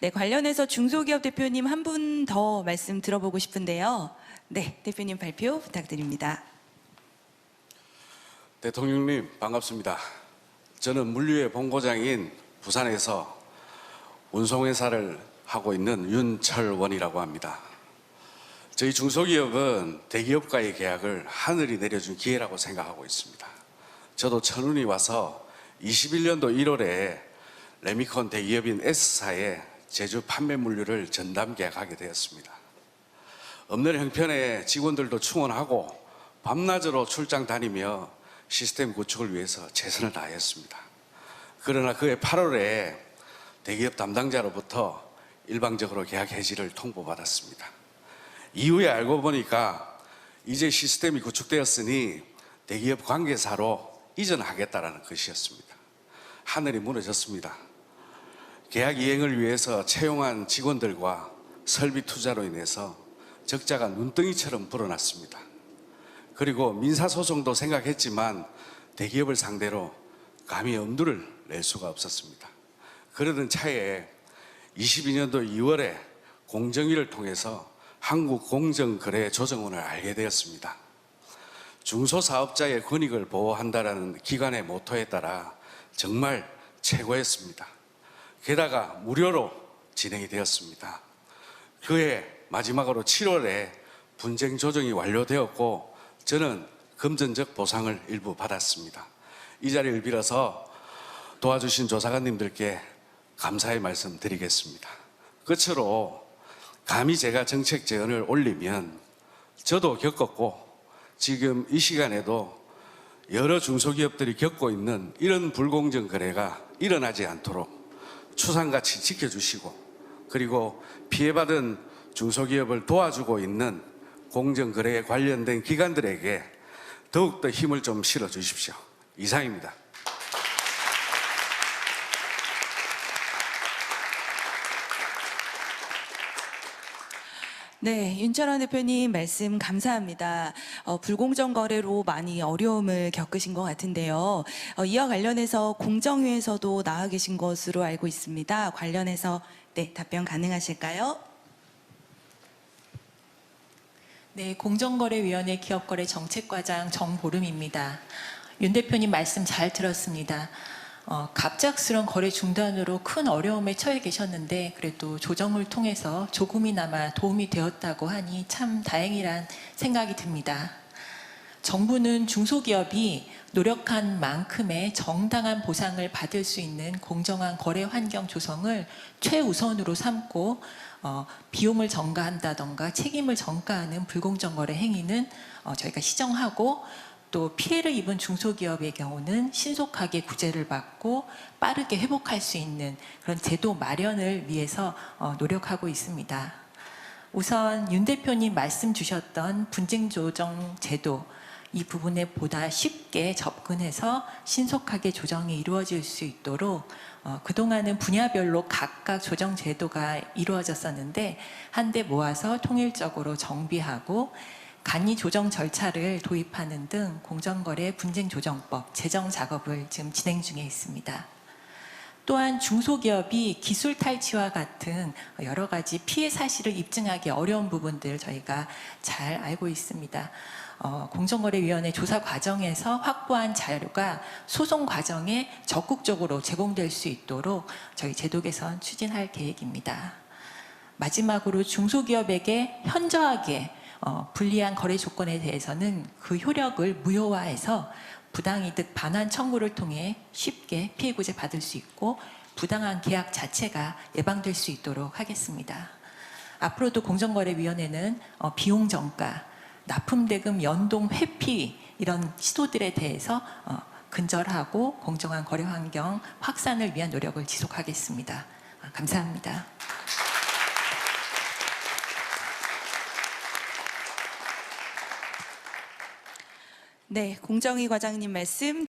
네, 관련해서 중소기업 대표님 한 분 더 말씀 들어보고 싶은데요. 네, 대표님 발표 부탁드립니다. 대통령님 반갑습니다. 저는 물류의 본고장인 부산에서 운송회사를 하고 있는 윤철원이라고 합니다. 저희 중소기업은 대기업과의 계약을 하늘이 내려준 기회라고 생각하고 있습니다. 저도 천운이 와서 21년도 1월에 레미콘 대기업인 S사에 제주 판매 물류를 전담 계약하게 되었습니다. 없는 형편에 직원들도 충원하고 밤낮으로 출장 다니며 시스템 구축을 위해서 최선을 다했습니다. 그러나 그해 8월에 대기업 담당자로부터 일방적으로 계약 해지를 통보받았습니다. 이후에 알고 보니까 이제 시스템이 구축되었으니 대기업 관계사로 이전하겠다라는 것이었습니다. 하늘이 무너졌습니다. 계약 이행을 위해서 채용한 직원들과 설비 투자로 인해서 적자가 눈덩이처럼 불어났습니다. 그리고 민사소송도 생각했지만 대기업을 상대로 감히 엄두를 낼 수가 없었습니다. 그러던 차에 22년도 2월에 공정위를 통해서 한국공정거래조정원을 알게 되었습니다. 중소사업자의 권익을 보호한다라는 기관의 모토에 따라 정말 최고였습니다. 게다가 무료로 진행이 되었습니다. 그해 마지막으로 7월에 분쟁 조정이 완료되었고 저는 금전적 보상을 일부 받았습니다. 이 자리를 빌어서 도와주신 조사관님들께 감사의 말씀 드리겠습니다. 끝으로 감히 제가 정책 제언을 올리면 저도 겪었고 지금 이 시간에도 여러 중소기업들이 겪고 있는 이런 불공정 거래가 일어나지 않도록 추상같이 지켜주시고 그리고 피해받은 중소기업을 도와주고 있는 공정거래에 관련된 기관들에게 더욱더 힘을 좀 실어 주십시오. 이상입니다. 네, 윤철원 대표님 말씀 감사합니다. 어, 불공정 거래로 많이 어려움을 겪으신 것 같은데요. 어, 이와 관련해서 공정위에서도 나와 계신 것으로 알고 있습니다. 관련해서 네, 답변 가능하실까요? 네, 공정거래위원회 기업거래 정책과장 정보름입니다. 윤 대표님 말씀 잘 들었습니다. 어, 갑작스런 거래 중단으로 큰 어려움에 처해 계셨는데 그래도 조정을 통해서 조금이나마 도움이 되었다고 하니 참 다행이란 생각이 듭니다. 정부는 중소기업이 노력한 만큼의 정당한 보상을 받을 수 있는 공정한 거래 환경 조성을 최우선으로 삼고 어, 비용을 전가한다던가 책임을 전가하는 불공정 거래 행위는 어, 저희가 시정하고 또 피해를 입은 중소기업의 경우는 신속하게 구제를 받고 빠르게 회복할 수 있는 그런 제도 마련을 위해서 어, 노력하고 있습니다. 우선 윤 대표님 말씀 주셨던 분쟁 조정 제도 이 부분에 보다 쉽게 접근해서 신속하게 조정이 이루어질 수 있도록 어, 그동안은 분야별로 각각 조정 제도가 이루어졌었는데 한데 모아서 통일적으로 정비하고 간이 조정 절차를 도입하는 등 공정거래 분쟁 조정법 제정 작업을 지금 진행 중에 있습니다. 또한 중소기업이 기술 탈취와 같은 여러 가지 피해 사실을 입증하기 어려운 부분들 저희가 잘 알고 있습니다. 어, 공정거래위원회 조사 과정에서 확보한 자료가 소송 과정에 적극적으로 제공될 수 있도록 저희 제도 개선 추진할 계획입니다. 마지막으로 중소기업에게 현저하게 어, 불리한 거래 조건에 대해서는 그 효력을 무효화해서 부당이득 반환 청구를 통해 쉽게 피해 구제 받을 수 있고 부당한 계약 자체가 예방될 수 있도록 하겠습니다. 앞으로도 공정거래위원회는 어, 비용 정가, 납품 대금 연동 회피 이런 시도들에 대해서 어, 근절하고 공정한 거래 환경 확산을 위한 노력을 지속하겠습니다. 아, 감사합니다. 네, 공정위 과장님 말씀